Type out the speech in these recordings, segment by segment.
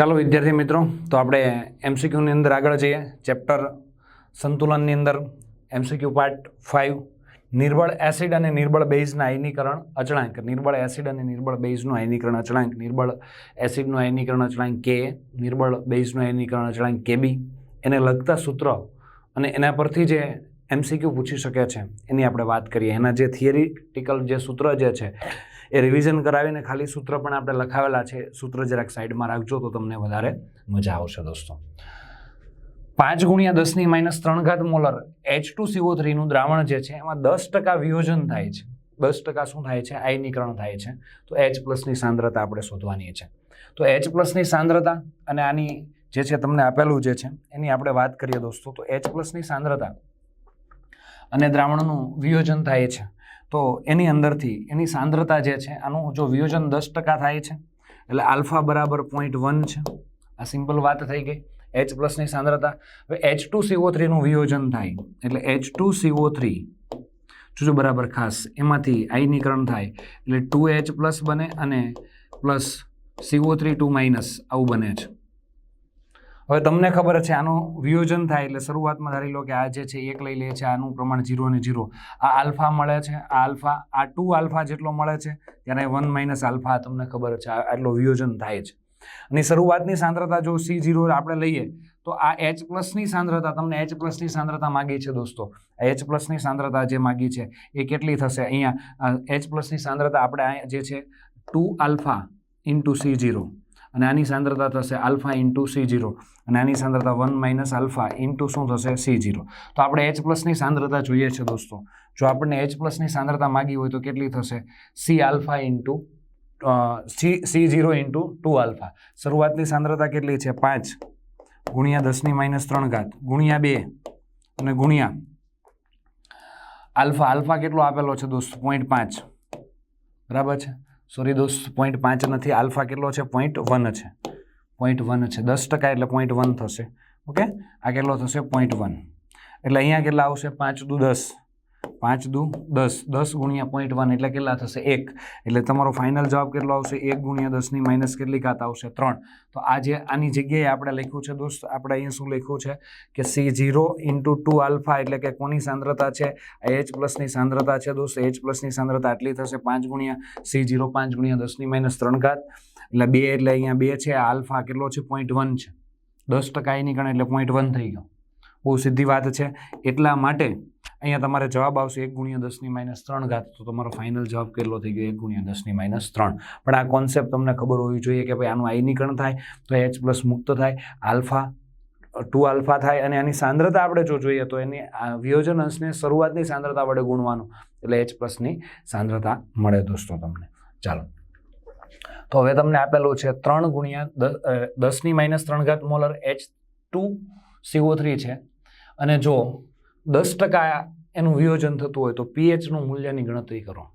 ચાલો વિદ્યાર્થી મિત્રો, તો આપણે એમસીક્યુની અંદર આગળ જઈએ. ચેપ્ટર સંતુલનની અંદર એમસીક્યુ પાર્ટ ફાઇવ નિર્બળ એસિડ અને નિર્બળ બેઝના આયનીકરણ અચળાંક. નિર્બળ એસિડ અને નિર્બળ બેઝનું આયનીકરણ અચળાંક. નિર્બળ એસિડનું આયનીકરણ અચળાંક કે નિર્બળ બેઝનું આયનીકરણ અચળાંક કેબી એને લગતા સૂત્ર અને એના પરથી જે એમસીક્યુ પૂછી શકે છે, એની આપણે વાત કરીએ. એના જે થિયરિટિકલ જે સૂત્ર જે છે એ રિવિઝન કરાવીને ખાલી સૂત્ર પણ આપણે લખાવેલા છે. સૂત્ર જરાક સાઈડમાં રાખજો તો તમને વધારે મજા આવશે દોસ્તો. પાંચ ગુણ્યા દસની માઇનસ ત્રણ ઘાત મોલર એચ ટુ સીઓ થ્રીનું દ્રાવણ જે છે એમાં દસ ટકા વિયોજન થાય છે. દસ ટકા શું થાય છે? આયનીકરણ થાય છે. તો એચ પ્લસની સાંદ્રતા આપણે શોધવાની છે. તો એચ પ્લસની સાંદ્રતા અને આની જે છે તમને આપેલું જે છે, એની આપણે વાત કરીએ દોસ્તો. તો એચ પ્લસની સાંદ્રતા અને દ્રાવણનું વિયોજન થાય છે. તો એની અંદરથી, એની સાંદ્રતા જે છે, આનું જો વિયોજન દસ ટકા થાય છે, એટલે આલ્ફા બરાબર પોઈન્ટ વન છે. આ સિમ્પલ વાત થઈ ગઈ. એચ પ્લસની સાંદ્રતા. હવે એચ ટુ સીઓ થ્રીનું વિયોજન થાય, એટલે એચ ટુ સીઓ થ્રી જોજો બરાબર ખાસ, એમાંથી આયનીકરણ થાય, એટલે ટુ એચ પ્લસ બને અને plus CO three two minus આવું બને છે. હવે તમને ખબર છે, આનું વિયોજન થાય એટલે શરૂઆતમાં ધારી લો કે આ જે છે એક લઈ લે છે, આનું પ્રમાણ જીરો અને જીરો આ આલ્ફા મળે છે, આ આલ્ફા, આ ટુ આલ્ફા જેટલો મળે છે, ત્યારે વન માઇનસ આલ્ફા તમને ખબર છે આટલો વિયોજન થાય છે. અને શરૂઆતની સાંદ્રતા જો સી જીરો આપણે લઈએ, તો આ એચ પ્લસની સાંદ્રતા, તમને એચ પ્લસની સાંદ્રતા માગી છે દોસ્તો. એચ પ્લસની સાંદ્રતા જે માગી છે, એ કેટલી થશે? અહીંયા એચ પ્લસની સાંદ્રતા આપણે જે છે, two alpha into C zero અને આની સાંદ્રતા થશે આલ્ફા ઇન્ટુ સી જીરો. અને આની સાંદ્રતા વન માઇનસ આલ્ફા ઇન્ટુ શું થશે સી જીરો. તો આપણે એચ પ્લસની સાંદ્રતા જોઈએ છે દોસ્તો. જો આપણને એચ પ્લસની સાંદ્રતા માગી હોય તો કેટલી થશે? C alpha into C C zero into two alpha. શરૂઆતની સાંદ્રતા કેટલી છે? પાંચ. ગુણ્યા દસની માઇનસ ત્રણ ઘાત. ગુણ્યા બે. અને ગુણ્યા આલ્ફા. આલ્ફા કેટલો આપેલો છે દોસ્ત? પોઈન્ટ પાંચ. બરાબર છે? સોરી દોસ્ત પોઈન્ટ પાંચ નથી, આલ્ફા કેટલો છે? પોઈન્ટ વન છે. પોઈન્ટ વન છે. દસ ટકા એટલે પોઈન્ટ વન થશે. ઓકે? આ કેટલો થશે? પોઈન્ટ વન એટલે અહીંયા કેટલા આવશે? પાંચ દુ દસ. પાંચ દુ, દસ. દસ ગુણ્યા પોઈન્ટ વન એટલે કેટલા થશે? એક. એટલે તમારો ફાઇનલ જવાબ કેટલો આવશે? એક ગુણ્યા દસની માઇનસ કેટલી ઘાત આવશે? ત્રણ. તો આ જે આની જગ્યાએ આપણે લખ્યું છે દોસ્ત, આપણે અહીંયા શું લખ્યું છે? કે C zero into two alpha એટલે કે કોની સાંદ્રતા છે? આ એચ પ્લસની સાંદ્રતા છે દોસ્ત. એચ પ્લસની સાંદ્રતા આટલી થશે પાંચ ગુણ્યા સી જીરો પાંચ ગુણ્યા દસની માઇનસ ત્રણ ઘાત. એટલે બે એટલે અહીંયા બે છે. આલ્ફા કેટલો છે? પોઈન્ટ વન છે. દસ ટકા એની ગણ એટલે પોઈન્ટ વન થઈ ગયો. બહુ સીધી વાત છે. એટલા માટે અહીંયા તમારે જવાબ આવશે એક ગુણ્યા દસની માઇનસ ત્રણ ઘાત, તો તમારો ફાઇનલ જવાબ કેટલો થઈ ગયો? એક ગુણ્યા દસની માઇનસ ત્રણ. પણ આ કોન્સેપ્ટ તમને ખબર હોવી જોઈએ કે ભાઈ આનું આયનીકરણ થાય, તો એચ પ્લસ મુક્ત થાય, આલ્ફા ટુ આલ્ફા થાય, અને આની સાંદ્રતા આપણે જો જોઈએ તો એની વિયોજન અંશને શરૂઆતની સાંદ્રતા વડે ગુણવાનું, એટલે એચ પ્લસની સાંદ્રતા મળે દોસ્તો તમને. ચાલો. તો હવે તમને આપેલું છે ત્રણ ગુણ્યા દસ દસની માઇનસ ત્રણ ઘાત molar H two CO three છે. અને જો દસ ટકા એનું વિયોજન થતું હોય તો પીએચનું મૂલ્યની ગણતરી કરો.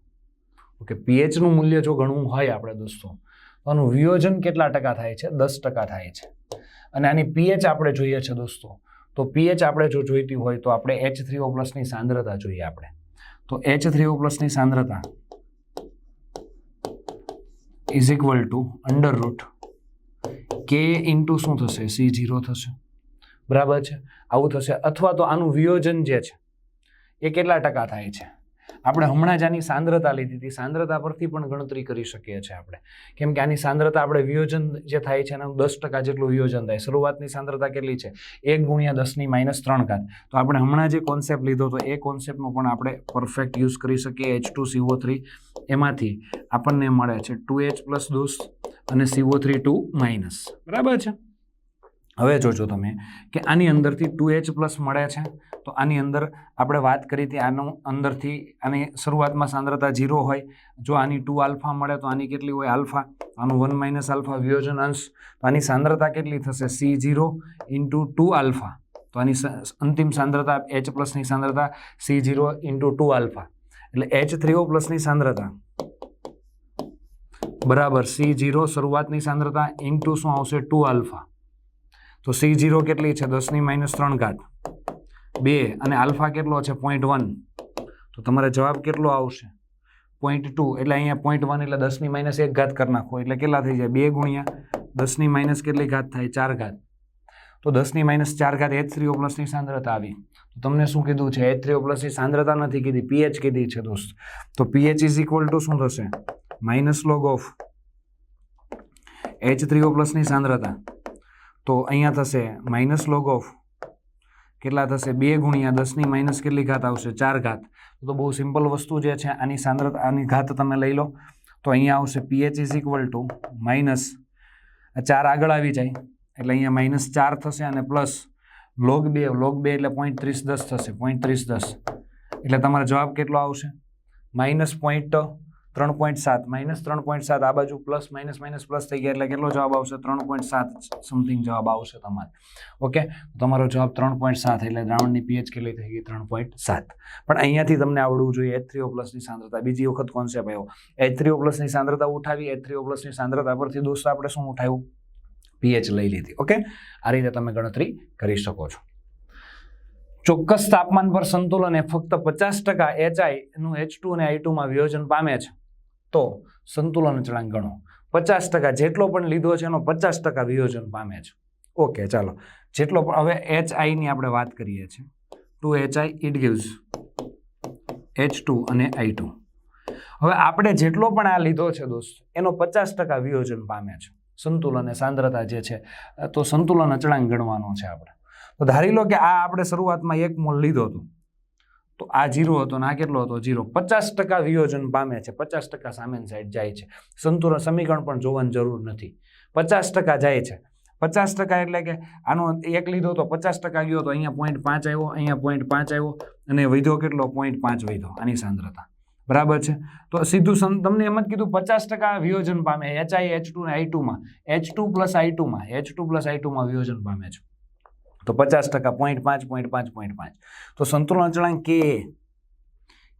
ઓકે પીએચનું મૂલ્ય જો ગણવું હોય આપણે દોસ્તો, તો આનું વિયોજન કેટલા ટકા થાય છે? દસ ટકા થાય છે. અને આની પીએચ આપણે જોઈએ છે દોસ્તો, તો પીએચ આપણે જો જોઈતી હોય તો આપણે એચ થ્રી ઓ પ્લસની સાંદ્રતા જોઈએ આપણે. તો એચ થ્રી ઓ પ્લસની સાંદ્રતા is equal to under root K into શું થશે? સી જીરો થશે. બરાબર છે? આવું થશે. અથવા તો આનું વિયોજન જે છે, એ કેટલા ટકા થાય છે? આપણે હમણાં જ આની સાંદ્રતા લીધી હતી. સાંદ્રતા પરથી પણ ગણતરી કરી શકીએ છીએ આપણે. કેમ કે આની સાંદ્રતા આપણે વિયોજન જે થાય છે, એનું દસ ટકા જેટલું વિયોજન થાય. શરૂઆતની સાંદ્રતા કેટલી છે? એક ગુણ્યા દસની માઇનસ ત્રણ ઘાત. તો આપણે હમણાં જે કોન્સેપ્ટ લીધો તો એ કોન્સેપ્ટનો પણ આપણે પરફેક્ટ યુઝ કરી શકીએ એચ ટુ સીઓ થ્રી એમાંથી આપણને મળે છે ટુ એચ પ્લસ દોસ અને સીઓ થ્રી ટુ માઇનસ. બરાબર છે? હવે જોજો તમે કે આની અંદરથી ટુ એચ પ્લસ મળે છે. તો આની અંદર આપણે વાત કરી હતી આનું અંદરથી આની શરૂઆતમાં સાંદ્રતા જીરો હોય. જો આની ટુ આલ્ફા મળે તો આની કેટલી હોય? આલ્ફા. આનું વન માઇનસ આલ્ફા વિયોજન અંશ. તો આની સાંદ્રતા કેટલી થશે? C zero into two alpha. તો આની અંતિમ સાંદ્રતા એચ પ્લસની સાંદ્રતા C zero into two alpha. એટલે એચ થ્રી ઓ પ્લસની સાંદ્રતા. બરાબર. સી જીરો શરૂઆતની સાંદ્રતા ઇન્ટુ શું આવશે? Two alpha. તો સી જીરો કેટલી છે? દસની માઇનસ ત્રણ ઘાટ બે અને આલ્ફા કેટલો છે? પોઈન્ટ વન તો તમારે જવાબ કેટલો આવશે? પોઈન્ટ ટુ એટલે અહીંયા પોઈન્ટ વન એટલે દસની માઇનસ એક ઘાત કરી નાખો. એટલે કેટલા થઈ જાય? બે ગુણ્યા દસની માઇનસ કેટલી ઘાત થાય? ચાર ઘાત. તો દસની માઇનસ ચાર ઘાત એચ થ્રી ઓ પ્લસની સાંદ્રતા આવી. તો તમને શું કીધું છે? એચ થ્રીઓ પ્લસની સાંદ્રતા નથી કીધી. પીએચ કીધી છે દોસ્ત. તો પીએચ ઇઝ ઇક્વલ ટુ શું થશે? Minus log of H three O પ્લસની સાંદ્રતા. તો અહીંયા થશે માઇનસ લોગ ઓફ કેટલા થશે? બે ગુણ્યા દસની માઇનસ કેટલી ઘાત આવશે? ચાર ઘાત. તો બહુ સિમ્પલ વસ્તુ જે છે, આની સાંદ્રતા આની ઘાત તમે લઈ લો. તો અહીંયા આવશે pH is equal to minus ચાર આગળ આવી જાય. એટલે અહીંયા માઇનસ ચાર થશે અને પ્લસ લોગ બે લોગ બે એટલે પોઈન્ટ ત્રીસ દસ થશે પોઈન્ટ ત્રીસ દસ. એટલે તમારો જવાબ કેટલો આવશે? માઇનસ પોઈન્ટ ત્રણ પોઈન્ટ સાત માઇનસ ત્રણ પોઈન્ટ સાત, આ બાજુ પ્લસ માઇનસ માઇનસ પ્લસ થઈ ગયા એટલે કેટલો જવાબ આવશે? ત્રણ પોઈન્ટ સાત સમથિંગ જવાબ આવશે તમારે. ઓકે તમારો જવાબ ત્રણ પોઈન્ટ સાત એટલે દ્રાવણની પીએચ કેટલી થઈ ગઈ? ત્રણ પોઈન્ટ સાત. પણ અહીંયાથી તમને આવડવું જોઈએ એચ ઓ પ્લસની સાંદ્રતા. બીજી વખત કોન્સેપ્ટ આવ્યો. એચ ઓ પ્લસની સાંદ્રતા ઉઠાવી એચ ઓ પ્લસની સાંદ્રતા પરથી દોસ્તો આપણે શું ઉઠાવ્યું પીએચ લઈ લીધી. ઓકે આ રીતે તમે ગણતરી કરી શકો છો. ચોક્કસ તાપમાન પર સંતુલન એ ફક્ત પચાસ ટકા એચઆઈ નું એચ ટુ અને આઈ ટુમાં વિયોજન પામે છે. તો સંતુલન અચળાંક ગણો પચાસ ટકા જેટલો પણ લીધો છે એનો પચાસ ટકા વિયોજન પામે છે. ઓકે, ચાલો. જેટલો પણ, હવે એચ આઈની આપણે વાત કરીએ છીએ. Two H I it gives H two અને આઈ ટુ હવે આપણે જેટલો પણ આ લીધો છે દોસ્ત, એનો પચાસ ટકા વિયોજન પામે છે. સંતુલન અને સાંદ્રતા જે છે, તો સંતુલન અચળાંક ગણવાનો છે આપણે. તો ધારી લો કે આ આપણે શરૂઆતમાં એક મોલ લીધો હતો. તો આ જીરો હતો ને આ કેટલો હતો? જીરો પચાસ ટકા વિયોજન પામે છે. પચાસ ટકા સામેની સાઈડ જાય છે. સંતુલન સમીકરણ પણ જોવાની જરૂર નથી. પચાસ ટકા જાય છે. પચાસ ટકા એટલે કે આનો એક લીધો તો પચાસ ટકા ગયો તો અહીંયા પોઈન્ટ પાંચ આવ્યો, અહીંયા પોઈન્ટ પાંચ આવ્યો અને વધ્યો કેટલો? પોઈન્ટ પાંચ વધ્યો. આની સાંદ્રતા. બરાબર છે? તો સીધું તમને એમ જ કીધું પચાસ ટકા વિયોજન પામે. એચ આઈ એચ ટુ ને આઈ ટુમાં એચ ટુ પ્લસ આઈ ટુમાં એચ ટુ પ્લસ આઈ ટુમાં વિયોજન પામે છે. તો પચાસ ટકા પોઈન્ટ પાંચ પોઈન્ટ પાંચ પોઈન્ટ પાંચ. તો સંતુલન અચળાંક કે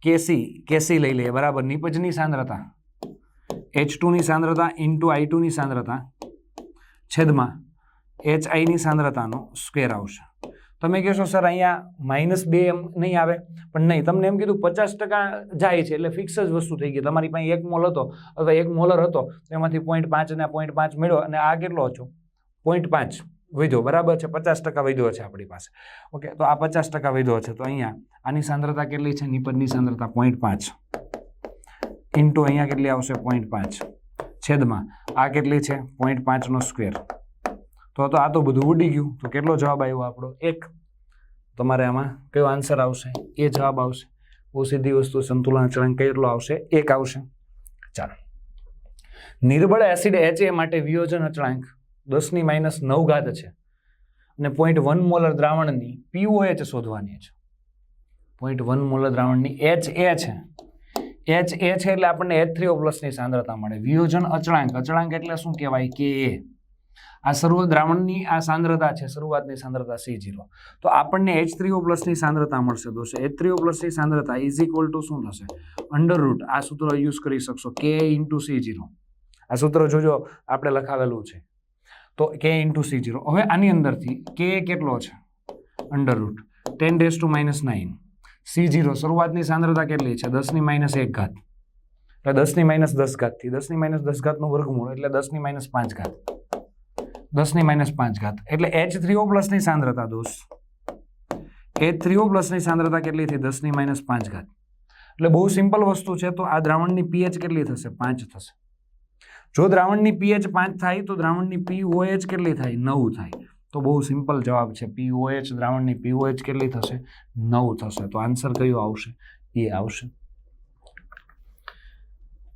કેસી કેસી લઈ લઈએ, બરાબર? નીપજની સાંદ્રતા. એચ ટુની સાંદ્રતા ઇન્ટુ આઈ ટુની સાંદ્રતા છેદમાં એચ આઈની સાંદ્રતાનો સ્ક્વેર આવશે. તમે કહેશો, સર, અહીંયા માઇનસ બે એમ નહીં આવે. પણ નહીં, તમને એમ કીધું પચાસ ટકા જાય છે, એટલે ફિક્સ જ વસ્તુ થઈ ગઈ. તમારી પાસે એક મોલ હતો, અથવા એક મોલર હતો એમાંથી પોઈન્ટ પાંચ અને પોઈન્ટ પાંચ મેળવ્યો અને આ કેટલો છો પોઈન્ટ પાંચ. વધ્યો. બરાબર છે? પચાસ ટકા વધ્યો છે આપણી પાસે. ઓકે, તો આ પચાસ ટકા વધ્યો છે. તો અહીંયા આની સાંદ્રતા કેટલી છે? નિપજની સાંદ્રતા પોઈન્ટ પાંચ. ઇન્ટુ અહીંયા કેટલી આવશે? પોઈન્ટ પાંચ. છેદમાં. આ કેટલી છે? પોઈન્ટ પાંચનો સ્ક્વેર તો તો આ તો બધું ઉડી ગયું. તો કેટલો જવાબ આવ્યો આપણો? એક. તમારે આમાં કયો આન્સર આવશે? એ જવાબ આવશે. બહુ સીધી વસ્તુ, સંતુલન અચળાંક કેટલો આવશે? એક આવશે. ચાલો. નિર્બળ એસિડ એ માટે વિયોજન અચળાંક દસની માઇનસ નવ ઘાત છે. અને પોઈન્ટ વન મોલર દ્રાવણની પીઓએચ શોધવાની છે. પોઈન્ટ વન મોલર દ્રાવણની એચ એ છે. એચ એ છે એટલે આપણને એચ થ્રી પ્લસની સાંદ્રતા મળે. વિયોજન અચળાંક. અચળાંક એટલે શું કહેવાય? કે એ આ સર્વ દ્રાવણની આ સાંદ્રતા છે. શરૂઆતની સાંદ્રતા સી જીરો તો આપણને એચ થ્રી પ્લસની સાંદ્રતા મળશે દોસ્તો. એચ થ્રી પ્લસની સાંદ્રતા ઇઝ ઇક્વલ ટુ શું થશે? અંડર રૂટ આ સૂત્ર યુઝ કરી શકશો. કે ઇન્ટુ સી જીરો આ સૂત્ર જોજો, આપણે લખાવેલું છે. તો કે ઇન્ટુ સી જીરો હવે આની અંદરથી કે કેટલો છે? Under root ten days to minus nine C zero શરૂઆતની સાંદ્રતા કેટલી છે? દસની માઇનસ એક ઘાત. એટલે દસની માઇનસ દસ ઘાતથી દસની માઇનસ દસ ઘાતનું વર્ગમૂળ એટલે દસની માઇનસ પાંચ ઘાત. દસની માઇનસ પાંચ ઘાત. એટલે એચ થ્રી ઓ પ્લસની સાંદ્રતા દોષ એચ ઓ પ્લસની સાંદ્રતા કેટલી થઈ? દસની માઇનસ પાંચ ઘાત. એટલે બહુ સિમ્પલ વસ્તુ છે તો આ દ્રાવણની પીએચ કેટલી થશે? પાંચ થશે. જો દ્રાવણની પીએચ પાંચ થાય, તો દ્રાવણની પીઓએચ કેટલી થાય? નવ થાય. તો બહુ સિમ્પલ જવાબ છે. પીઓએચ દ્રાવણની પીઓએચ કેટલી થશે? નવ થશે. તો આન્સર કયો આવશે? એ આવશે.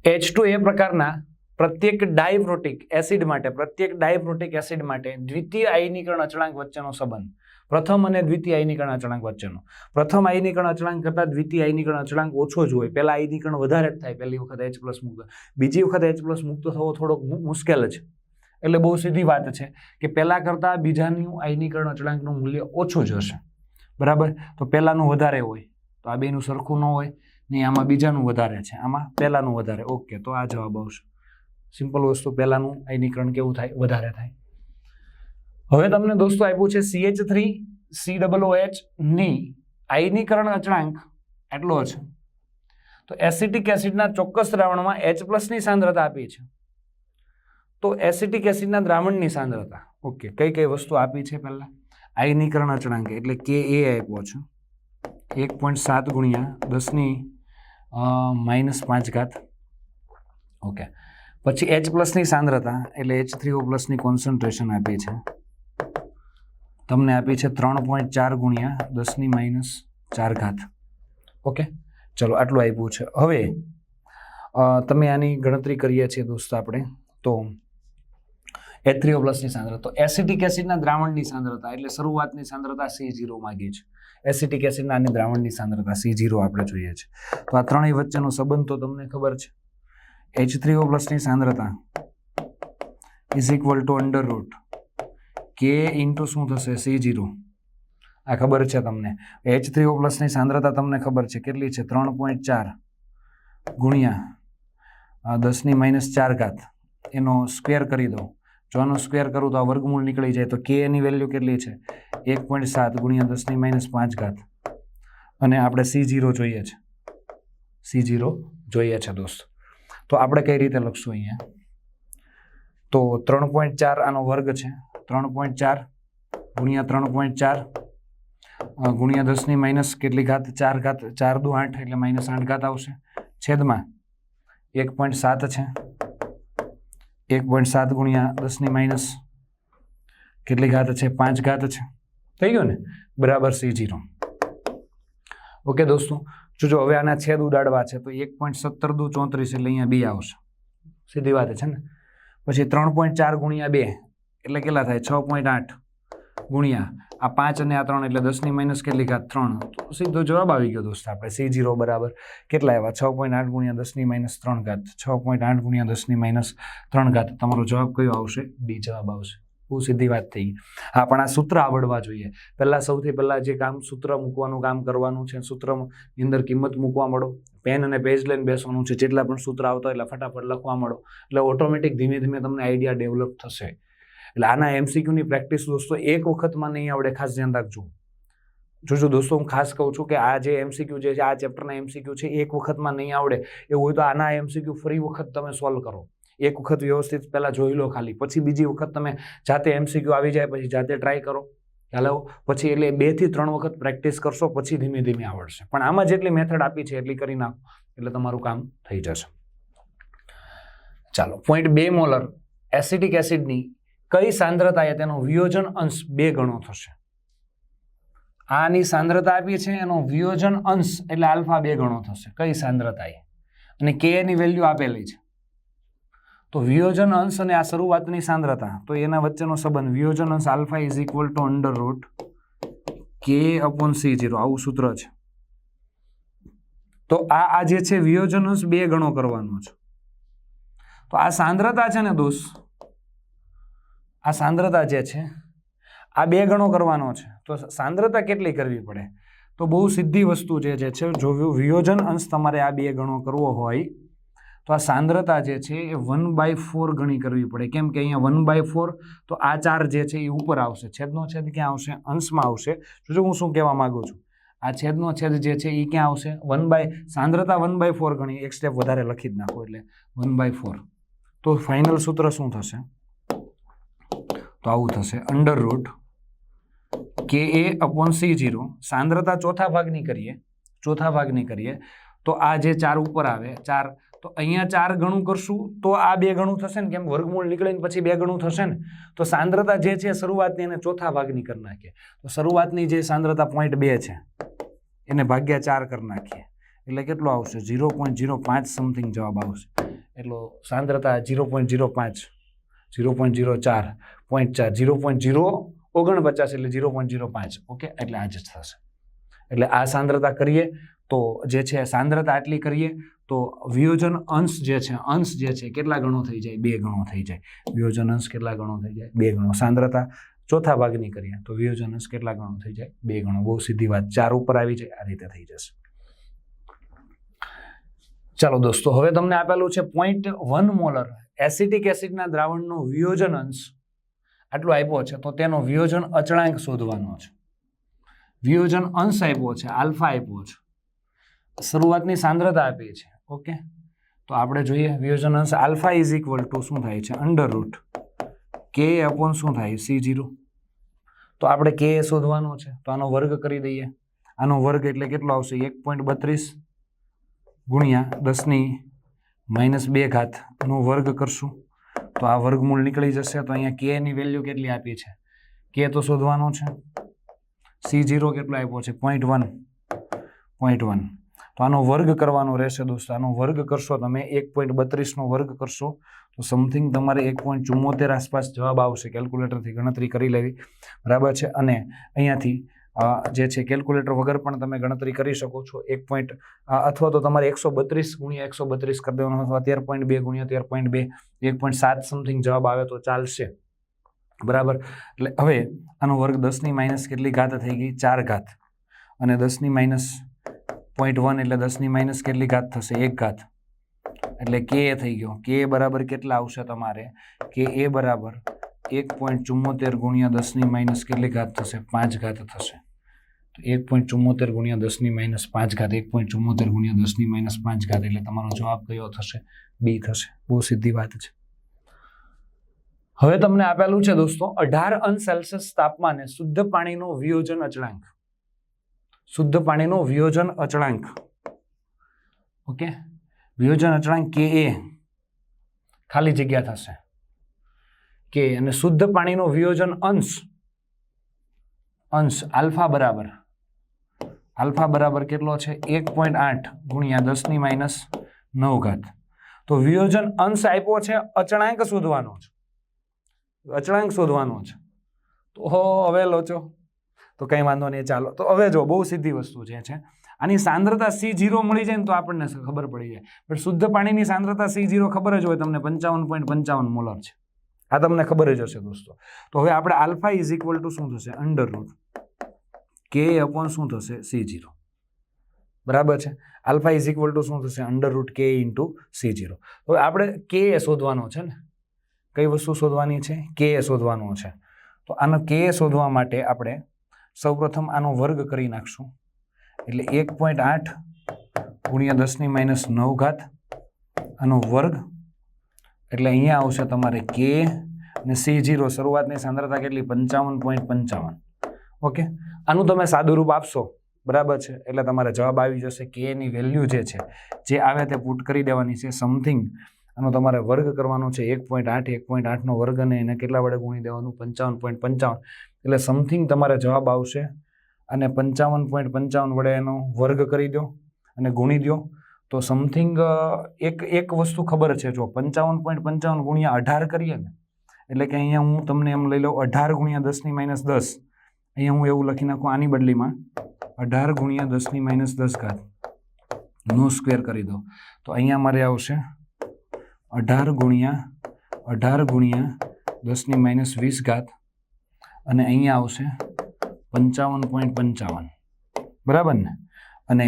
એચ ટુ એ પ્રકારના પ્રત્યેક ડાયપ્રોટિક એસિડ માટે, પ્રત્યેક ડાયપ્રોટિક એસિડ માટે દ્વિતીય આયનીકરણ અચળાંક વચ્ચેનો સંબંધ. પ્રથમ અને દ્વિતીય આયનીકરણ અચળાંક વચ્ચેનો. પ્રથમ આયનીકરણ અચળાંક કરતાં દ્વિતીય આયનીકરણ અચળાંક ઓછો જ હોય. પહેલાં આયનીકરણ વધારે જ થાય. પહેલી વખત એચ પ્લસ મુક્ત. બીજી વખત એચ પ્લસ મુક્ત થવો થોડોક મુશ્કેલ છે એટલે બહુ સીધી વાત છે કે પહેલાં કરતાં બીજાનું આયનીકરણ અચળાંકનું મૂલ્ય ઓછું જ હશે. બરાબર? તો પહેલાંનું વધારે હોય. તો આ બેનું સરખું ન હોય નહીં આમાં બીજાનું વધારે છે. આમાં પહેલાંનું વધારે. ઓકે, તો આ જવાબ આવશે. સિમ્પલ વસ્તુ, પહેલાંનું આયનીકરણ કેવું થાય? વધારે થાય. હવે તમને દોસ્તો આપ્યું છે C H three C double એચની આયનીકરણ અચળાંક એટલો છે. તો એસિટિક એસિડના ચોક્કસ દ્રાવણમાં એચ પ્લસની સાંદ્રતા આપી છે તો એસિટિક એસિડના દ્રાવણની સાંદ્રતા. ઓકે, કઈ કઈ વસ્તુ આપી છે પહેલાં? આયનીકરણ અચળાંક એટલે કે એ આપ્યો છે. એક પોઈન્ટ સાત ગુણ્યા દસની માઇનસ પાંચ ઘાત. ઓકે. પછી એચ પ્લસની સાંદ્રતા એટલે એચ થ્રી ઓ પ્લસની કોન્સન્ટ્રેશન આપી છે તમને આપી છે ત્રણ પોઈન્ટ ચાર ગુણ્યા દસની માઇનસ ચાર ઘાત. ઓકે ચલો, આટલું આપ્યું છે. હવે તમે આની ગણતરી કરીએ છીએ દોસ્તો આપણે. તો એથ્રીઓ પ્લસની સાંદ્રતા. તો એસિટિક એસિડના દ્રાવણની સાંદ્રતા, એટલે શરૂઆતની સાંદ્રતા સી જીરો માગીએ છે. એસિટિક એસિડના અને દ્રાવણની સાંદ્રતા સી જીરો આપણે જોઈએ છે. તો આ ત્રણેય વચ્ચેનો સંબંધ તો તમને ખબર છે. એચ થ્રીઓ પ્લસની સાંદ્રતા is equal to under root K into શું થશે? સી જીરો આ ખબર છે તમને. એચ થ્રી ઓ પ્લસની સાંદ્રતા તમને ખબર છે. કેટલી છે? ત્રણ પોઈન્ટ ચાર ગુણ્યા દસની માઇનસ ચાર ઘાત. એનો સ્ક્વેર કરી દો. જો આનો સ્ક્વેર કરું તો આ વર્ગમૂળ નીકળી જાય. તો કે એની વેલ્યુ કેટલી છે? એક પોઈન્ટ સાત ગુણ્યા દસની માઇનસ પાંચ ઘાત. અને આપણે સી જીરો જોઈએ છે. સી જીરો જોઈએ છે, દોસ્ત. તો આપણે કઈ રીતે લખશું અહીંયા? તો ત્રણ પોઈન્ટ ચાર આનો વર્ગ છે. ત્રણ પોઈન્ટ ચાર ગુણ્યા ત્રણ પોઈન્ટ ચાર ગુણ્યા દસની માઇનસ કેટલી ઘાત? ચાર ઘાત, ચાર દુ આઠ, એટલે માઇનસ આઠ ઘાત આવશે. છેદમાં એક પોઈન્ટ સાત છે. એક પોઈન્ટ સાત ગુણ્યા દસની માઇનસ કેટલી ઘાત છે? પાંચ ઘાત છે. થઈ ગયું ને? બરાબર સી જીરો. ઓકે, દોસ્તો જો હવે આના છેદ ઉડાડવા છે, તો એક પોઈન્ટ સત્તર દુ ચોત્રીસ, એટલે અહીંયા બી આવશે. સીધી વાત છે ને? પછી ત્રણ પોઈન્ટ ચાર ગુણ્યા બે એટલે કેટલા થાય? છ પોઈન્ટ આઠ ગુણ્યા. આ પાંચ અને આ ત્રણ એટલે દસની માઇનસ કેટલી ઘાત ત્રણ? તો સીધો જવાબ આવી ગયો દોસ્ત આપણે. સી જીરો બરાબર. કેટલા આવ્યા? છ પોઈન્ટ આઠ ગુણ્યા દસની માઇનસ ત્રણ ઘાત. છ પોઈન્ટ આઠ ગુણ્યા દસની માઇનસ ત્રણ ઘાત. તમારો જવાબ કયો આવશે? ડી જવાબ આવશે. બહુ સીધી વાત થઈ હા, પણ આ સૂત્ર આવડવા જોઈએ. પહેલાં સૌથી પહેલાં જે કામ સૂત્ર મૂકવાનું કામ કરવાનું છે, સૂત્રની અંદર કિંમત મૂકવા મળો. પેન અને પેજ લઈને બેસવાનું છે. જેટલા પણ સૂત્ર આવતા હોય એટલે ફટાફટ લખવા મળો. એટલે ઓટોમેટિક ધીમે ધીમે તમને આઈડિયા ડેવલપ થશે. એટલે આના એમસીક્યુની પ્રેક્ટિસ દોસ્તો, એક વખતમાં નહીં આવડે, ખાસ ધ્યાન રાખજો. જોજો દોસ્તો, હું ખાસ કહું છું કે આ જે એમસીક્યુ જે છે, આ ચેપ્ટરના એમસીક્યુ છે, એક વખતમાં નહીં આવડે. એવું હોય તો આના એમસીક્યુ ફરી વખત તમે સોલ્વ કરો. એક વખત વ્યવસ્થિત પહેલાં જોઈ લો ખાલી. પછી બીજી વખત તમે જાતે એમસીક્યુ આવી જાય, પછી જાતે ટ્રાય કરો. ચાલો પછી એટલે બેથી ત્રણ વખત પ્રેક્ટિસ કરશો, પછી ધીમે ધીમે આવડશે. પણ આમાં જેટલી મેથડ આપી છે, એટલી કરી નાખો. એટલે તમારું કામ થઈ જશે. ચાલો પોઈન્ટ બે મોલર એસિટિક એસિડની કઈ સાંદ્રતાએ તેનો વિયોજન અંશ બે ગણો થશે. આની સાંદ્રતા આપી છે, એનો વિયોજન અંશ એટલે આલ્ફા બે ગણો થશે. કઈ સાંદ્રતાએ અને કે એની વેલ્યુ આપેલી છે? તો વિયોજન અંશ અને આ શરૂઆતની સાંદ્રતા, તો એના વચ્ચેનો સંબંધ વિયોજન અંશ alpha is equal to under root K upon C zero આવું સૂત્ર છે. તો આ આ જે છે, વિયોજન અંશ બે ગણો કરવાનો છે. તો આ સાંદ્રતા છે ને દોસ્ત આ સાંદ્રતા જે છે, આ બે ગણો કરવાનો છે. તો સાંદ્રતા કેટલી કરવી પડે? તો બહુ સીધી વસ્તુ જે જે છે, જો વિયોજન અંશ તમારે આ બે ગણો કરવો હોય, તો આ સાંદ્રતા જે છે, એ વન બાય ફોર ગણી કરવી પડે. કેમ કે અહીંયા વન બાય ફોર, તો આ ચાર જે છે, એ ઉપર આવશે. છેદનો છેદ ક્યાં આવશે? અંશમાં આવશે. જોજો હું શું કહેવા માગું છું? આ છેદનો છેદ જે છે એ ક્યાં આવશે? વન બાય, સાંદ્રતા વન બાય ફોર ગણી, એક સ્ટેપ વધારે લખી જ નાખો એટલે વન બાય ફોર. તો ફાઇનલ સૂત્ર શું થશે? તો આવું થશે. અંડર રૂટ કે એ અપોન સી જીરો સાંદ્રતા ચોથા ભાગની કરીએ. ચોથા ભાગની કરીએ. તો આ જે ચાર ઉપર આવે, ચાર, તો અહીંયા ચાર ગણું કરશું તો આ બે ગણું થશે ને? કેમ વર્ગમૂળ નીકળે ને પછી બે ગણું થશે ને? તો સાંદ્રતા જે છે શરૂઆતની એને ચોથા ભાગની કરી નાખીએ. તો શરૂઆતની જે સાંદ્રતા પોઈન્ટ બે છે, એને ભાગ્યા ચાર કરી નાખીએ. એટલે કેટલો આવશે? ઝીરો પોઈન્ટ ઝીરો પાંચ સમથિંગ જવાબ આવશે. એટલો સાંદ્રતા ઝીરો પોઈન્ટ ઝીરો પાંચ ઝીરો પોઈન્ટ ઝીરો ચાર, પોઈન્ટ ચાર, ઝીરો પોઈન્ટ ઝીરો ઓગણપચાસ એટલે ઝીરો પોઈન્ટ ઝીરો પાંચ. ઓકે? એટલે આ જ થશે. એટલે આ સાંદ્રતા કરીએ તો જે છે સાંદ્રતા આટલી કરીએ તો વિયોજન અંશ જે છે, અંશ જે છે કેટલા ગણો થઈ જાય? બે ગણો થઈ જાય. વિયોજન અંશ કેટલા ગણો થઈ જાય? બે ગણો. સાંદ્રતા ચોથા ભાગની કરીએ તો વિયોજન અંશ કેટલા ગણો થઈ જાય? બે ગણો. બહુ સીધી વાત. ચાર ઉપર આવી જાય. આ રીતે થઈ જશે. ચાલો દોસ્તો, હવે તમને આપેલું છે પોઈન્ટ વન મોલર એસિટિક એસિડના દ્રાવણનો વિયોજન અંશ આટલો આપ્યો છે, તો તેનો વિયોજન અચળાંક શોધવાનો છે. વિયોજન અંશ આપ્યો છે, આલ્ફા આપ્યો છે. શરૂઆતની સાંદ્રતા આપી છે, ઓકે? તો આપણે જોઈએ, વિયોજન અંશ આલ્ફા ઇઝ ઇક્વલ ટુ શું થાય છે? Under root. કે અપોન શું થાય? સી જીરો તો આપણે કે શોધવાનો છે, તો આનો વર્ગ કરી દઈએ. આનો વર્ગ એટલે કેટલો આવશે? એક પોઈન્ટ બત્રીસ ગુણ્યા દસની માઇનસ બે ઘાતનો વર્ગ કરશું. તો આ વર્ગમૂળ નીકળી જશે. તો અહીંયા કે ની વેલ્યુ કેટલી આપી છે? કે તો શોધવાનો છે. સી જીરો કેટલો આપ્યો છે? પોઈન્ટ વન પોઈન્ટ વન તો આનો વર્ગ કરવાનો રહેશે દોસ્તો. આનો વર્ગ કરશો તમે એક પોઈન્ટ બત્રીસનો વર્ગ કરશો, તો સમથિંગ તમારે એક પોઈન્ટ ચુમ્મોતેર આસપાસ જવાબ આવશે. કેલ્ક્યુલેટરથી ગણતરી કરી લેવી. બરાબર છે? અને અહીંયાથી જે છે કેલ્ક્યુલેટર વગર પણ તમે ગણતરી કરી શકો છો. એક પોઈન્ટ અથવા તો તમારે એકસો બત્રીસ ગુણ્યા એકસો બત્રીસ કરી દેવાનો, અથવા તેર પોઈન્ટ બે ગુણ્યા તેર પોઈન્ટ બે, એક પોઈન્ટ સાત સમથિંગ જવાબ આવે તો ચાલશે. બરાબર? એટલે હવે આનો વર્ગ દસની માઇનસ કેટલી ઘાત થઈ ગઈ? ચાર ઘાત. અને દસની માઇનસ પોઈન્ટ વન એટલે દસની માઇનસ કેટલી ઘાત થશે? એક ઘાત. એટલે કે થઈ ગયો. કે બરાબર કેટલા આવશે તમારે? કે એ બરાબર એક પોઈન્ટ ચુમ્મોતેર ગુણ્યા દસની માઇનસ કેટલી ઘાત થશે? પાંચ ઘાત થશે. એક પોઈન્ટ ચુમ્મોતેર ગુણ્યા દસની માઇનસ પાંચ ઘાત, એક પોઈન્ટ ચુમ્મોતેર ગુણ્યા દસની માઇનસ પાંચ ઘાત એટલે તમારો જવાબ કયો થશે? બી થશે. બહુ સીધી વાત છે. હવે તમને આપેલું છે દોસ્તો, અઢાર અંશ સેલ્સિયસ તાપમાને શુદ્ધ પાણીનો વિયોજન અચળાંક. શુદ્ધ પાણીનો વિયોજન અચળાંક. ઓકે? વિયોજન અચળાંક કે એ ખાલી જગ્યા થશે. કે અને શુદ્ધ પાણીનો વિયોજન અંશ અંશ આલ્ફા બરાબર. આલ્ફા બરાબર કેટલો છે? એક પોઈન્ટ આઠ ગુણ્યા દસની માઇનસ નવ ઘાત. તો વિયોજન અંશ આપ્યો છે, અચળાંક શોધવાનો છે. અચળાંક શોધવાનો છે. તો હવે લોચો. તો કંઈ વાંધો નહીં, ચાલો. તો હવે જો, બહુ સીધી વસ્તુ જે છે, આની સાંદ્રતા સી જીરો મળી જાય ને તો આપણને ખબર પડી જાય. પણ શુદ્ધ પાણીની સાંદ્રતા સી જીરો ખબર જ હોય, તમને પંચાવન પોઈન્ટ પંચાવન મોલર છે. આ તમને ખબર જ હશે, દોસ્તો. તો હવે આપણે આલ્ફા ઇઝ ઇક્વલ ટુ શું થશે? Under root. કે અપોન શું થશે? સી જીરો બરાબર છે? આલ્ફા ઇઝ ઇક્વલ ટુ શું થશે? Under root K into C zero હવે આપણે કે શોધવાનો છે ને? કઈ વસ્તુ શોધવાની છે? કે શોધવાનો છે. તો આનો કે શોધવા માટે આપણે સૌપ્રથમ આનો વર્ગ કરી નાખશું. એટલે એક પોઈન્ટ આઠ ગુણ્યા દસની માઇનસ નવ ઘાત આનો વર્ગ. એટલે અહીંયા આવશે તમારે કે અને સી જીરો શરૂઆતની સાંદ્રતા કેટલી? પંચાવન પોઈન્ટ પંચાવન. ઓકે આનું તમે સાદું રૂપ આપશો? બરાબર છે. એટલે તમારે જવાબ આવી જશે કે એની વેલ્યુ જે છે, જે આવે તે પુટ કરી દેવાની છે સમથિંગ આનો તમારે વર્ગ કરવાનો છે એક પોઈન્ટ આઠ, એક પોઈન્ટ આઠનો વર્ગ અને એને કેટલા વડે ગુણી દેવાનું? પંચાવન પોઈન્ટ પંચાવન. એટલે સમથિંગ તમારે જવાબ આવશે અને પંચાવન પોઈન્ટ પંચાવન વડે એનો વર્ગ કરી દો અને ગુણી દો. તો સમથિંગ એક એક વસ્તુ ખબર છે. જો પંચાવન પોઈન્ટ પંચાવન ગુણ્યા અઢાર કરીએ ને, એટલે કે અહીંયા હું તમને એમ લઈ લઉં અઢાર ગુણ્યા દસની માઇનસ દસ. અહીંયા હું એવું લખી નાખું આની બદલીમાં અઢાર ગુણ્યા દસની માઇનસ દસ ઘાત. નો સ્ક્વેર કરી દો. તો અહીંયા મારે આવશે અઢાર ગુણ્યા અઢાર ગુણ્યા દસની માઇનસ વીસ ઘાત અને અહીંયા આવશે પંચાવન પોઈન્ટ પંચાવન. બરાબર ને? અને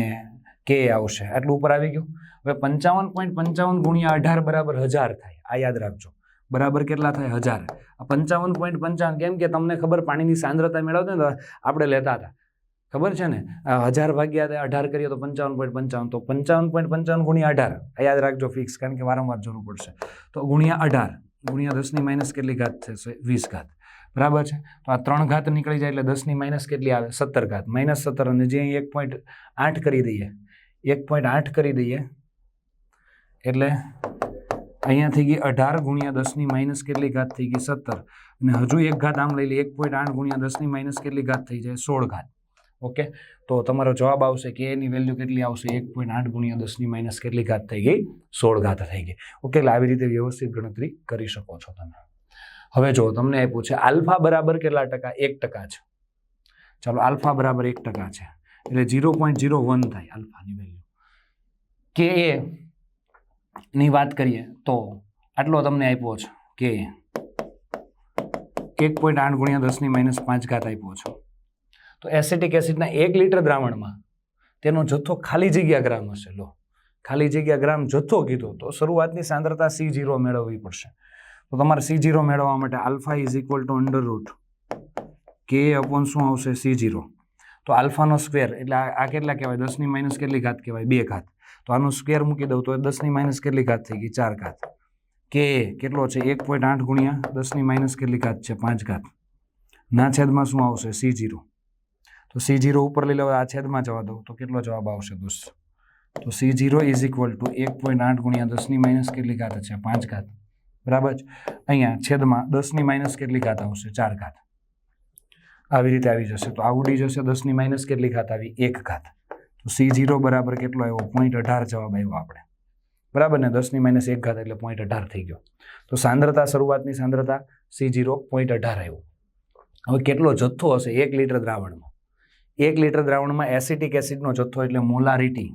કે આવશે? આટલું ઉપર આવી ગયું. હવે પંચાવન પોઈન્ટ પંચાવન ગુણ્યા અઢાર બરાબર હજાર થાય. આ યાદ રાખજો. બરાબર કેટલા થાય? હજાર. પંચાવન પોઈન્ટ પંચાવન કેમ કે તમને ખબર પાણીની સાંદ્રતા મેળવતા ને આપણે લેતા હતા. ખબર છે ને? હજાર ભાગ્યા અઢાર કરીએ તો પંચાવન પોઈન્ટ પંચાવન. તો પંચાવન પોઈન્ટ પંચાવન ગુણ્યા અઢાર. આ યાદ રાખજો ફિક્સ કારણ કે વારંવાર જરૂર પડશે. તો ગુણ્યા અઢાર. ગુણ્યા દસની માઇનસ કેટલી ઘાત થશે વીસ ઘાત. બરાબર છે? તો આ ત્રણ ઘાત નીકળી જાય એટલે દસની માઇનસ કેટલી આવે? સત્તર ઘાત. માઇનસ સત્તર અને જે અહીં એક પોઈન્ટ આઠ કરી દઈએ. એક પોઈન્ટ આઠ કરી દઈએ. એટલે અહીંયા થઈ ગઈ અઢાર ગુણ્યા દસની માઇનસ કેટલી ઘાત થઈ ગઈ સત્તર? અને હજુ એક ઘાત આમ લઈ લઈએ એક પોઈન્ટ આઠ ગુણ્યા દસની માઇનસ કેટલી ઘાત થઈ જાય? સોળ ઘાત. ઓકે? તો તમારો જવાબ આવશે કે એની વેલ્યુ કેટલી આવશે? એક પોઈન્ટ આઠ ગુણ્યા દસની માઇનસ કેટલી ઘાત થઈ ગઈ? સોળ ઘાત થઈ ગઈ. ઓકે? એટલે આવી રીતે વ્યવસ્થિત ગણતરી કરી શકો છો તમે. હવે જો તમને આપ્યું છે આલ્ફા બરાબર કેટલા ટકા? એક ટકા છે. ચાલો, આલ્ફા બરાબર એક ટકા છે. એટલે ઝીરો પોઈન્ટ ઝીરો વન થાય આલ્ફાની વેલ્યુ કે એ ની વાત કરીએ તો આટલો તમને આપ્યો છે કે એક પોઈન્ટ આઠ ગુણ્યા દસની માઇનસ પાંચ ઘાત આપ્યો છે. તો એસિટિક એસિડના એક લીટર દ્રાવણમાં તેનો જથ્થો ખાલી જગ્યા ગ્રામ હશે. લો, ખાલી જગ્યા ગ્રામ જથ્થો કીધો તો શરૂઆતની સાંદ્રતા સી જીરો મેળવવી પડશે. તો તમારે સી જીરો મેળવવા માટે alpha is equal to under root K upon શું આવશે? સી જીરો તો આલ્ફાનો સ્ક્વેર એટલે આ કેટલા કહેવાય? દસની માઇનસ કેટલી ઘાત કહેવાય? બે ઘાત. તો આનો સ્ક્વેર મૂકી દઉં તો દસની માઇનસ કેટલી ઘાત થઈ ગઈ? ચાર ઘાત. કે કેટલો છે? એક પોઈન્ટ આઠ ગુણ્યા દસની માઇનસ કેટલી ઘાત છે? પાંચ ઘાત. ના છેદમાં શું આવશે? સી જીરો તો સી જીરો ઉપર લઈ લો, આ છેદમાં જવા દઉં. તો કેટલો જવાબ આવશે દોસ્ત? તો C zero is equal to એક પોઈન્ટ આઠ ગુણ્યા દસની માઇનસ કેટલી ઘાત છે? પાંચ ઘાત. બરાબર અહીંયા છેદમાં દસની માઇનસ કેટલી ઘાત આવશે? ચાર ઘાત. આવી રીતે આવી જશે. તો આ ઉડી જશે, દસની માઇનસ કેટલી ઘાત આવી? એક ઘાત. તો સી ઝીરો બરાબર કેટલો આવ્યો? પોઈન્ટ અઢાર જવાબ આવ્યો આપણે. બરાબર ને? દસની માઇનસ એક ઘાત એટલે પોઈન્ટ અઢાર થઈ ગયો. તો સાંદ્રતા, શરૂઆતની સાંદ્રતા સી ઝીરો પોઈન્ટ અઢાર આવ્યો. હવે કેટલો જથ્થો હશે? એક લીટર દ્રાવણમાં. એક લીટર દ્રાવણમાં એસિટિક એસિડનો જથ્થો એટલે મોલારિટી.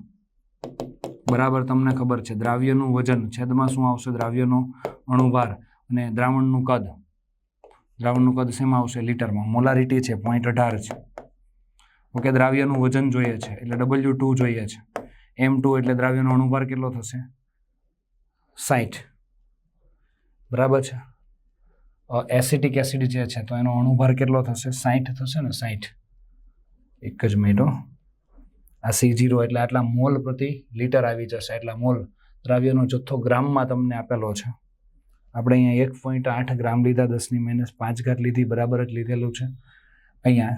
બરાબર તમને ખબર છે? દ્રાવ્યનું વજન, છેદમાં શું આવશે? દ્રાવ્યનો અણુભાર અને દ્રાવણનું કદ. દ્રાવણનું કદ શેમાં આવશે? લીટરમાં. મોલારિટી છે પોઈન્ટ અઢાર છે. ઓકે, દ્રાવ્યનું વજન જોઈએ છે, એટલે ડબલ્યુ ટુ જોઈએ છે. એમ ટુ એટલે દ્રાવ્યનો અણુભાર કેટલો થશે? સાઠ બરાબર છે? એસિટિક એસિડ જે છે, તો એનો અણુભાર કેટલો થશે? સાઠ થશે ને સાઠ એક જ મિનિટો આ સી જીરો એટલે આટલા મોલ પ્રતિ લીટર આવી જશે એટલા મોલ. દ્રાવ્યનો જથ્થો ગ્રામમાં તમને આપેલો છે. આપણે અહીંયા એક પોઈન્ટ આઠ ગ્રામ લીધા, દસની માઇનસ પાંચ ઘાત લીધી, બરાબર જ લીધેલું છે. અહીંયા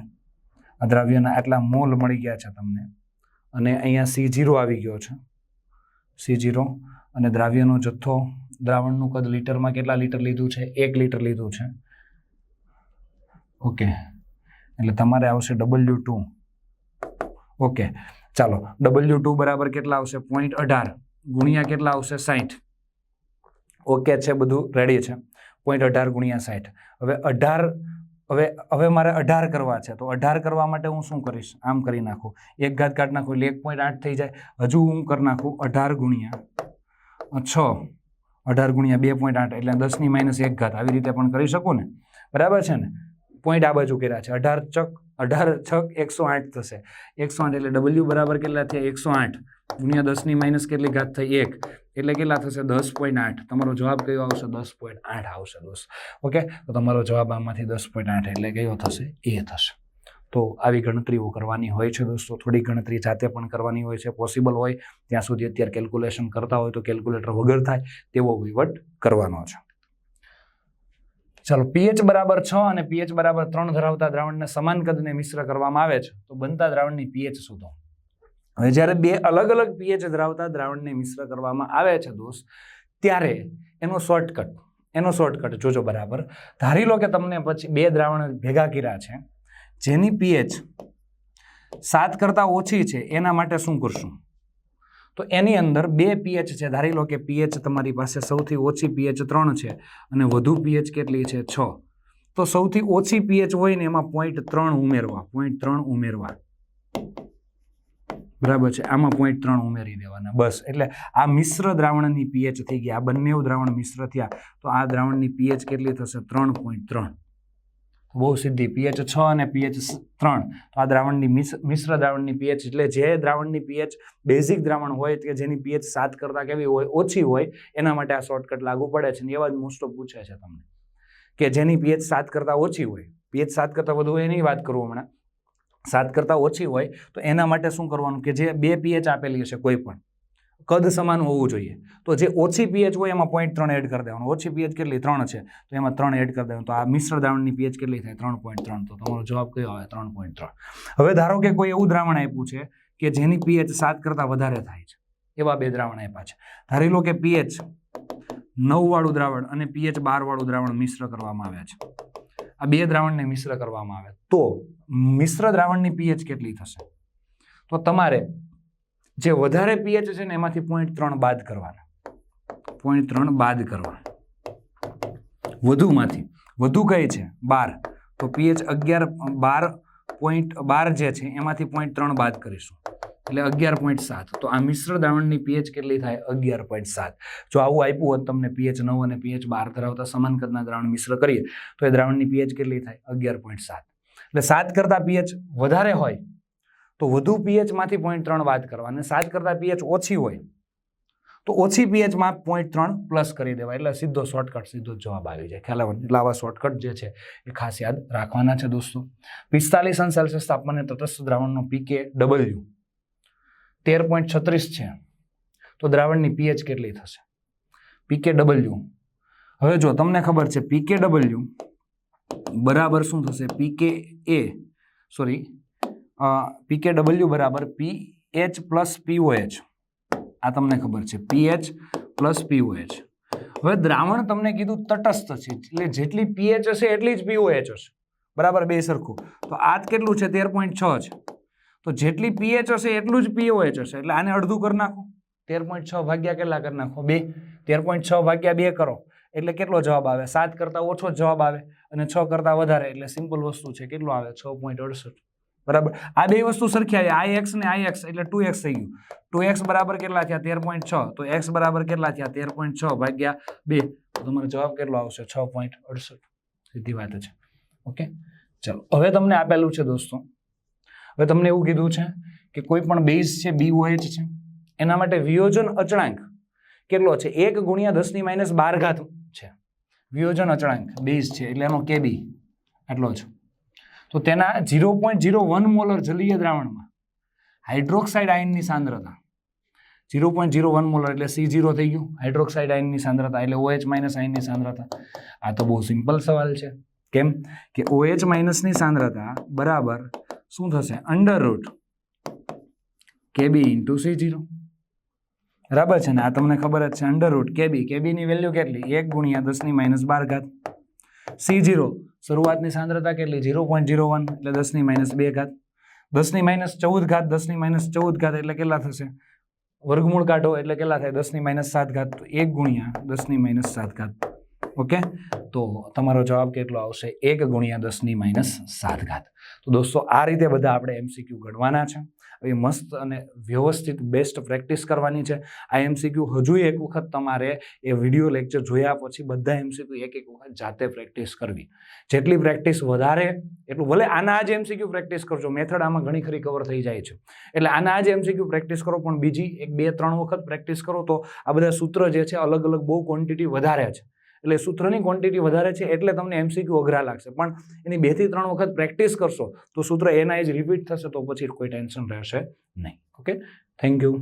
આ દ્રાવ્યના આટલા મોલ મળી ગયા છે તમને. અને અહીંયા સી જીરો આવી ગયો છે. સી જીરો અને દ્રાવ્યનો જથ્થો, દ્રાવણનું કદ લીટરમાં કેટલા લીટર લીધું છે? એક લીટર લીધું છે. ઓકે. એટલે તમારે આવશે ડબલ્યુ ટુ. ઓકે. ચાલો, ડબલ્યુ ટુ બરાબર કેટલા આવશે? પોઈન્ટ અઢાર. ગુણ્યા કેટલા આવશે? સાઠ ઓકે છે, બધું રેડી છે. પોઈન્ટ અઢાર ગુણ્યા સાઠ હવે અઢાર હવે હવે મારે અઢાર કરવા છે. તો અઢાર કરવા માટે હું શું કરીશ? આમ કરી નાખું. એક ઘાત કાઢી નાખું એટલે એક પોઈન્ટ આઠ થઈ જાય. હજુ હું કરી નાખું અઢાર ગુણ્યા છ. અઢાર ગુણ્યા બે પોઈન્ટ આઠ એટલે દસની માઇનસ એક ઘાત. આવી રીતે પણ કરી શકું ને? બરાબર છે ને? પોઈન્ટ આ બાજુ કર્યા છે. અઢાર ચક અઢાર છક એકસો આઠ થશે. એકસો આઠ એટલે ડબલ્યુ બરાબર કેટલા થયા? એકસો આઠ. ગુણ્યા દસની માઇનસ કેટલી ઘાત થઈ? એક. એટલે કેટલા થશે? દસ પોઈન્ટ આઠ. તમારો જવાબ કયો આવશે? દસ પોઈન્ટ આઠ આવશે, દોસ્ત. ઓકે તો તમારો જવાબ આમાંથી દસ પોઈન્ટ આઠ એટલે કયો થશે? એ થશે. તો આવી ગણતરીઓ કરવાની હોય છે, દોસ્તો. થોડી ગણતરી જાતે પણ કરવાની હોય છે. પોસિબલ હોય, ત્યાં સુધી અત્યારે કેલ્ક્યુલેશન કરતા હોય તો કેલ્ક્યુલેટર વગર થાય તેવો વહીવટ કરવાનો છે. ચાલો પીએચ બરાબર છ અને પીએચ બરાબર ત્રણ ધરાવતા દ્રાવણને સમાન કદને મિશ્ર કરવામાં આવે છે. તો બનતા દ્રાવણની પીએચ શોધો. હવે જ્યારે બે અલગ અલગ પીએચ ધરાવતા દ્રાવણને મિશ્ર કરવામાં આવે છે દોસ્ત ત્યારે એનો શોર્ટકટ એનો શોર્ટકટ જોજો બરાબર. ધારી લો કે તમને પછી બે દ્રાવણ ભેગા કર્યા છે, જેની પીએચ સાત કરતાં ઓછી છે, એના માટે શું કરશું? તો એની અંદર બે પીએચ છે, ધારી લો કે પીએચ તમારી પાસે સૌથી ઓછી પીએચ ત્રણ છે અને વધુ પીએચ કેટલી છે? છ. તો સૌથી ઓછી પીએચ હોય ને એમાં પોઈન્ટ ત્રણ ઉમેરવા પોઈન્ટ ત્રણ ઉમેરવા. બરાબર છે. આમાં પોઈન્ટ ત્રણ ઉમેરી દેવાના. બસ. એટલે આ મિશ્ર દ્રાવણની પીએચ થઈ ગઈ. આ બંને દ્રાવણ મિશ્ર થયા. તો આ દ્રાવણની પીએચ કેટલી થશે? ત્રણ પોઈન્ટ ત્રણ. બહુ સીધી. પીએચ છ અને પીએચ ત્રણ. તો આ દ્રાવણની મિશ્ર દ્રાવણની પીએચ એટલે જે દ્રાવણની પીએચ બેઝિક દ્રાવણ હોય કે જેની પીએચ સાત કરતાં કેવી હોય, ઓછી હોય, એના માટે આ શોર્ટકટ લાગુ પડે છે. ને એવા જ મોસ્ટ ઓફ પૂછે છે તમને. કે જેની પીએચ સાત કરતાં ઓછી હોય. પીએચ સાત કરતાં વધુ હોય એની વાત કરું હમણાં. સાત કરતાં ઓછી હોય, તો એના માટે શું કરવાનું કે જે બે પીએચ આપેલી હશે કોઈ પણ, કદ સમાન હોવું જોઈએ. તો જે ઓછી પીએચ હોય એમાં પોઈન્ટ ત્રણ એડ કરી દેવાનું. ઓછી પીએચ કેટલી? ત્રણ છે. તો એમાં ત્રણ એડ કરી દેવાનું. તો આ મિશ્ર દ્રાવણની પીએચ કેટલી થાય? ત્રણ પોઈન્ટ ત્રણ. તો તમારો જવાબ કયો આવે? ત્રણ પોઈન્ટ ત્રણ. હવે ધારો કે કોઈ એવું દ્રાવણ આપ્યું છે કે જેની પીએચ સાત કરતાં વધારે થાય છે. એવા બે દ્રાવણ આપ્યા છે. ધારી લો કે પીએચ નવ વાળું દ્રાવણ અને પીએચ બાર વાળું દ્રાવણ મિશ્ર કરવામાં આવ્યા છે. આ બે દ્રાવણને મિશ્ર કરવામાં આવે. તો મિશ્ર દ્રાવણની પીએચ કેટલી થશે? તો તમારે જે વધારે પીએચ છે ને એમાંથી પોઈન્ટ ત્રણ બાદ કરવાના. પોઈન્ટ ત્રણ બાદ કરવા વધુમાંથી. વધુ કઈ છે? બાર. તો પીએચ અગિયાર, બાર પોઈન્ટ બાર જે છે એમાંથી પોઈન્ટ ત્રણ બાદ કરીશું. એટલે અગિયાર પોઈન્ટ સાત. તો આ મિશ્ર દ્રાવણની પીએચ કેટલી થાય? અગિયાર પોઈન્ટ સાત. જો આવું આપ્યું હોત, તમને પીએચ નવ અને પીએચ બાર ધરાવતા સમાન કદના દ્રાવણ મિશ્ર કરીએ, તો એ દ્રાવણની પીએચ કેટલી થાય? અગિયાર પોઈન્ટ સાત. એટલે સાત કરતાં પીએચ વધારે હોય, તો વધુ પીએચમાંથી પોઈન્ટ ત્રણ વાત કરવા અને સાત કરતાં પીએચ ઓછી હોય, તો ઓછી પીએચમાં પોઈન્ટ ત્રણ પ્લસ કરી દેવાય. એટલે સીધો શોર્ટકટ સીધો જવાબ આવી જાય. ખ્યાલ આવે? એટલે આવા શોર્ટકટ જે છે, એ ખાસ યાદ રાખવાના છે દોસ્તો. પિસ્તાલીસ અંશ સેલ્સિયસ તાપમાને તટસ્થ દ્રાવણનો પીકે ડબલ્યુ તેર પોઈન્ટ છત્રીસ છે. તો દ્રાવણની પીએચ કેટલી થશે? PK W. હવે જો તમને ખબર છે પીકે ડબલ્યુ બરાબર શું થશે? PK A sorry pK W બરાબર પી એચ પ્લસ પીઓએચ આ તમને ખબર છે પીએચ પ્લસ પીઓએચ હવે દ્રાવણ તમને કીધું તટસ્થ છે, એટલે જેટલી પીએચ હશે એટલી જ પીઓએચ હશે. બરાબર, બે સરખું. તો આ કેટલું છે? તેર પોઈન્ટ છ છે. તો જેટલી પીએચ હશે એટલું જ પીઓએચ હશે. એટલે આને અડધું કરી નાખો. તેર પોઈન્ટ છ ભાગ્યા કેટલા કરી નાખો? બે. તેર પોઈન્ટ છ ભાગ્યા બે કરો. એટલે કેટલો જવાબ આવે? સાત કરતાં ઓછો જવાબ આવે અને છ કરતાં વધારે. એટલે સિમ્પલ વસ્તુ છે. કેટલો આવે? છ પોઈન્ટ અડસઠ. બરાબર? આ બે વસ્તુ સરખી આવી. આઈ એક્સ ને આઈ એક્સ એટલે ટુ એક્સ થઈ ગયું. ટુ એક્સ બરાબર કેટલા થયા? તેર પોઈન્ટ છ. તો એક્સ બરાબર કેટલા થયા? તેર પોઈન્ટ છ ભાગ્યા બે. તો તમારો જવાબ કેટલો આવશે? છ પોઈન્ટ અડસઠ. સીધી વાત છે. ઓકે? ચલો. હવે તમને આપેલું છે દોસ્તો હવે તમને એવું કીધું છે કે કોઈ પણ બેઝ છે બીઓએચ છે, એના માટે વિયોજન અચળાંક કેટલો છે? એક ગુણ્યા દસની માઇનસ બાર ઘાત છે. વિયોજન અચળાંક, બેઝ છે, એટલે એનો કેબી આટલો છે. તો તેના zero point zero one molar જલીય દ્રાવણમાં હાઇડ્રોક્સાઇડ આયનની સાંદ્રતા. Zero point zero one molar એટલે સી ઝીરો થઈ ગયું. હાઇડ્રોક્સાઇડ આયનની સાંદ્રતા એટલે ઓએચ માઇનસ આયનની સાંદ્રતા. આ તો બહુ સિમ્પલ સવાલ છે. કેમ? કે ઓએચ માઇનસની સાંદ્રતા બરાબર શું થશે? Under root KB into C zero બરાબર છે ને? આ તમને ખબર જ છે. અંડર રૂટ કેબી કેબીની વેલ્યુ કેટલી? એક ગુણ્યા દસની માઇનસ બાર ઘાત. સી જીરો શરૂઆતની સાંદ્રતા કેટલી? ઝીરો પોઈન્ટ ઝીરો વન એટલે દસની માઇનસ બે ઘાત. દસની માઇનસ ચૌદ ઘાત દસની માઇનસ ચૌદ ઘાત, એટલે કેટલા થશે? વર્ગમૂળ કાઢો, એટલે કેટલા થાય? દસની માઇનસ સાત ઘાત. એક ગુણ્યા દસની માઇનસ સાત ઘાત. ઓકે? તો તમારો જવાબ કેટલો આવશે? એક ગુણ્યા દસની માઇનસ સાત ઘાત. તો દોસ્તો, આ રીતે બધા આપણે એમસીક્યુ ગણવાના છે. હવે મસ્ત અને વ્યવસ્થિત બેસ્ટ પ્રેક્ટિસ કરવાની છે. આ એમસીક્યુ હજુ એક વખત તમારે એ વીડિયો લેક્ચર જોયા પછી બધા એમસીક્યુ એક એક વખત જાતે પ્રેક્ટિસ કરવી. જેટલી પ્રેક્ટિસ વધારે, એટલું ભલે આના આજે એમસીક્યુ પ્રેક્ટિસ કરજો મેથડ આમાં ઘણી ખરી કવર થઈ જાય છે. એટલે આના આજે એમસીક્યુ પ્રેક્ટિસ કરો, પણ બીજી એક બે ત્રણ વખત પ્રેક્ટિસ કરો તો આ બધા સૂત્ર જે છે અલગ અલગ બહુ ક્વોન્ટિટી વધારે છે. એટલે સૂત્રની ક્વોન્ટિટી વધારે છે એટલે તમને એમસીક્યુ અઘરા લાગશે. પણ એની બેથી ત્રણ વખત પ્રેક્ટિસ કરશો, તો સૂત્ર એના જ રિપીટ થશે, તો પછી કોઈ ટેન્શન રહેશે નહીં. Okay thank you